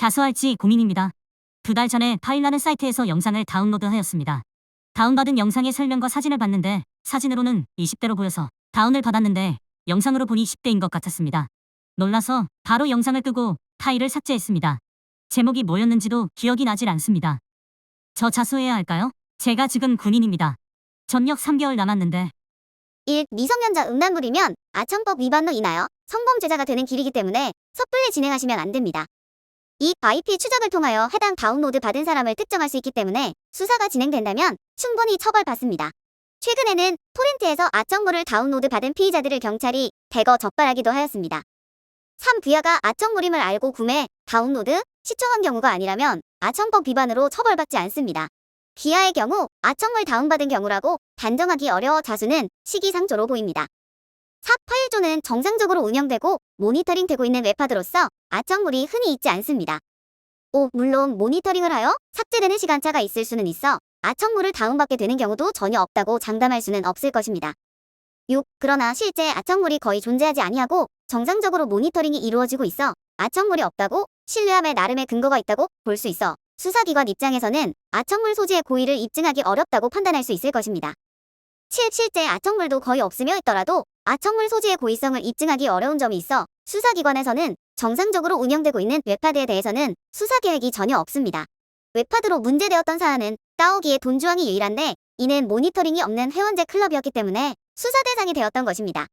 자수할지 고민입니다. 두 달 전에 파일라는 사이트에서 영상을 다운로드하였습니다. 다운받은 영상의 설명과 사진을 봤는데 사진으로는 20대로 보여서 다운을 받았는데 영상으로 보니 10대인 것 같았습니다. 놀라서 바로 영상을 끄고 파일을 삭제했습니다. 제목이 뭐였는지도 기억이 나질 않습니다. 저 자수해야 할까요? 제가 지금 군인입니다. 전역 3개월 남았는데 1. 미성년자 음란물이면 아청법 위반로 인하여 성범죄자가 되는 길이기 때문에 섣불리 진행하시면 안 됩니다. 2. IP 추적을 통하여 해당 다운로드 받은 사람을 특정할 수 있기 때문에 수사가 진행된다면 충분히 처벌받습니다. 최근에는 토렌트에서 아청물을 다운로드 받은 피의자들을 경찰이 대거 적발하기도 하였습니다. 3. 부야가 아청물임을 알고 구매, 다운로드, 시청한 경우가 아니라면 아청법 위반으로 처벌받지 않습니다. 비하의 경우 아청물 다운받은 경우라고 단정하기 어려워 자수는 시기상조로 보입니다. 4. 파일존은 정상적으로 운영되고 모니터링 되고 있는 웹하드로서 아청물이 흔히 있지 않습니다. 5. 물론 모니터링을 하여 삭제되는 시간차가 있을 수는 있어 아청물을 다운받게 되는 경우도 전혀 없다고 장담할 수는 없을 것입니다. 6. 그러나 실제 아청물이 거의 존재하지 아니하고 정상적으로 모니터링이 이루어지고 있어 아청물이 없다고 신뢰함에 나름의 근거가 있다고 볼 수 있어 수사기관 입장에서는 아청물 소지의 고의를 입증하기 어렵다고 판단할 수 있을 것입니다. 7. 실제 아청물도 거의 없으며 있더라도 아청물 소지의 고의성을 입증하기 어려운 점이 있어 수사기관에서는 정상적으로 운영되고 있는 웹하드에 대해서는 수사 계획이 전혀 없습니다. 웹하드로 문제되었던 사안은 따오기의 돈주왕이 유일한데 이는 모니터링이 없는 회원제 클럽이었기 때문에 수사 대상이 되었던 것입니다.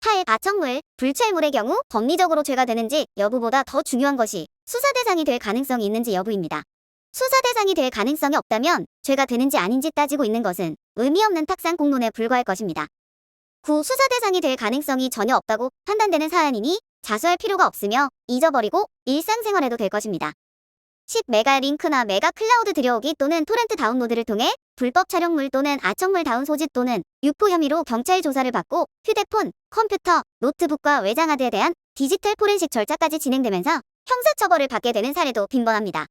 8. 아청물, 불체물의 경우 법리적으로 죄가 되는지 여부보다 더 중요한 것이 수사 대상이 될 가능성이 있는지 여부입니다. 수사 대상이 될 가능성이 없다면 죄가 되는지 아닌지 따지고 있는 것은 의미 없는 탁상 공론에 불과할 것입니다. 9. 수사 대상이 될 가능성이 전혀 없다고 판단되는 사안이니 자수할 필요가 없으며 잊어버리고 일상생활해도 될 것입니다. 10. 메가 링크나 메가 클라우드 들여오기 또는 토렌트 다운로드를 통해 불법 촬영물 또는 아청물 다운 소지 또는 유포 혐의로 경찰 조사를 받고 휴대폰, 컴퓨터, 노트북과 외장하드에 대한 디지털 포렌식 절차까지 진행되면서 형사처벌을 받게 되는 사례도 빈번합니다.